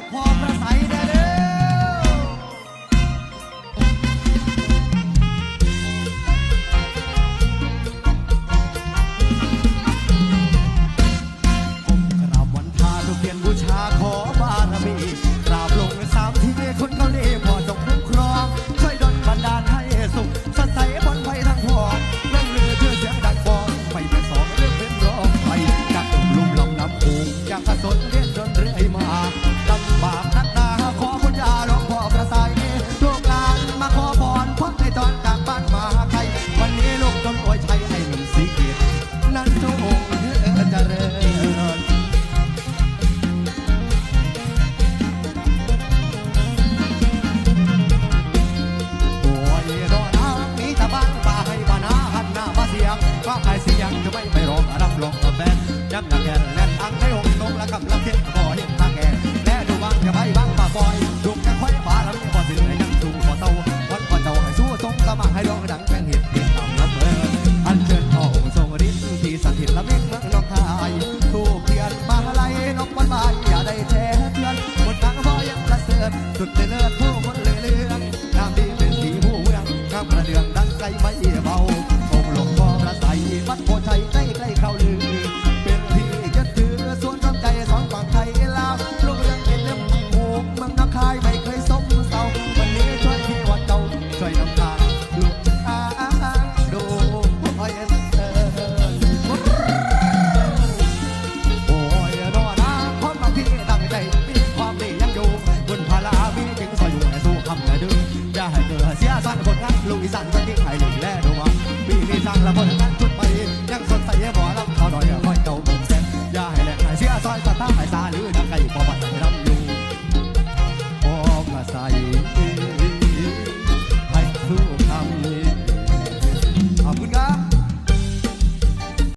กพอประสัย แฟนยังหนักแก่นแน่นอังให้องค์งและกำลังเทียนก็เห็นทางแก่แน่ดูบ้างจะไปบ้างป่าปอยดุกจะค่อยป่าแล้วมีบ่สื่อให้ยังสู้บ่เต้าวันก่อเจ้าให้สู้ทรงสมัครให้ร้องดังแฟนเห็ดเห็ดตามลำเบิดอันเชิญพ่อองค์ทรงฤทธิ์ที่สถิตละเม็ดเมืองน้องคายถูกเทียนมาไล่นกวันบายอย่าได้แท้เพื่อนบนทางพ่อยังประเสริฐสุดเลิศผู้คนเลยเลืองงามดีเป็นสีผู้เมืองงามกระเดื่องดังไกลไม่ สียสันคนรักลุงอีสานวันนี้ไข่ลุงแล่ดว่าปีนี้สร้างละคนนั้นชุดไปยังสนใส่บ่อลำเขาหน่อยคอยเต่าบุกเส้นอย่าให้แหลกหายเสียสั่สัตว์ตาหายตาหรือดังไก่ปอบัดรำอยู่ปอบมาใส่